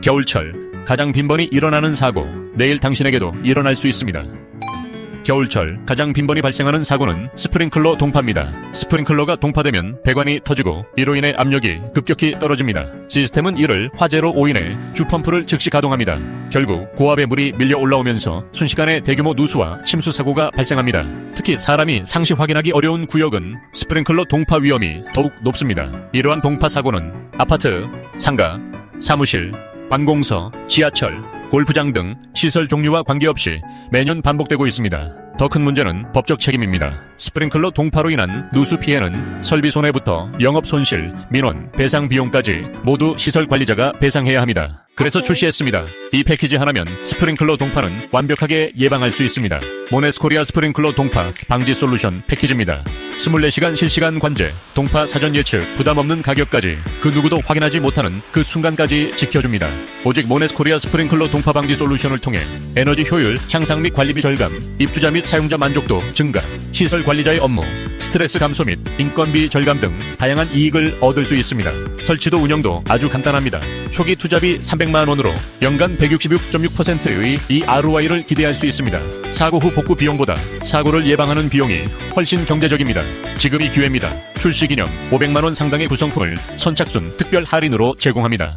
겨울철 가장 빈번히 일어나는 사고 내일 당신에게도 일어날 수 있습니다. 겨울철 가장 빈번히 발생하는 사고는 스프링클러 동파입니다. 스프링클러가 동파되면 배관이 터지고 이로 인해 압력이 급격히 떨어집니다. 시스템은 이를 화재로 오인해 주펌프를 즉시 가동합니다. 결국 고압의 물이 밀려 올라오면서 순식간에 대규모 누수와 침수 사고가 발생합니다. 특히 사람이 상시 확인하기 어려운 구역은 스프링클러 동파 위험이 더욱 높습니다. 이러한 동파 사고는 아파트, 상가, 사무실, 관공서, 지하철, 골프장 등 시설 종류와 관계없이 매년 반복되고 있습니다. 더 큰 문제는 법적 책임입니다. 스프링클러 동파로 인한 누수 피해는 설비 손해부터 영업 손실, 민원, 배상 비용까지 모두 시설 관리자가 배상해야 합니다. 그래서 출시했습니다. 이 패키지 하나면 스프링클러 동파는 완벽하게 예방할 수 있습니다. 모네스코리아 스프링클러 동파 방지 솔루션 패키지입니다. 24시간 실시간 관제, 동파 사전 예측, 부담 없는 가격까지 그 누구도 확인하지 못하는 그 순간까지 지켜줍니다. 오직 모네스코리아 스프링클러 동파 방지 솔루션을 통해 에너지 효율 향상 및 관리비 절감, 입주자 및 사용자 만족도 증가, 시설 관리자의 업무, 스트레스 감소 및 인건비 절감 등 다양한 이익을 얻을 수 있습니다. 설치도 운영도 아주 간단합니다. 초기 투자비 300만 원으로 연간 166.6%의 이 ROI를 기대할 수 있습니다. 사고 후 복구 비용보다 사고를 예방하는 비용이 훨씬 경제적입니다. 지금이 기회입니다. 출시 기념 500만 원 상당의 구성품을 선착순 특별 할인으로 제공합니다.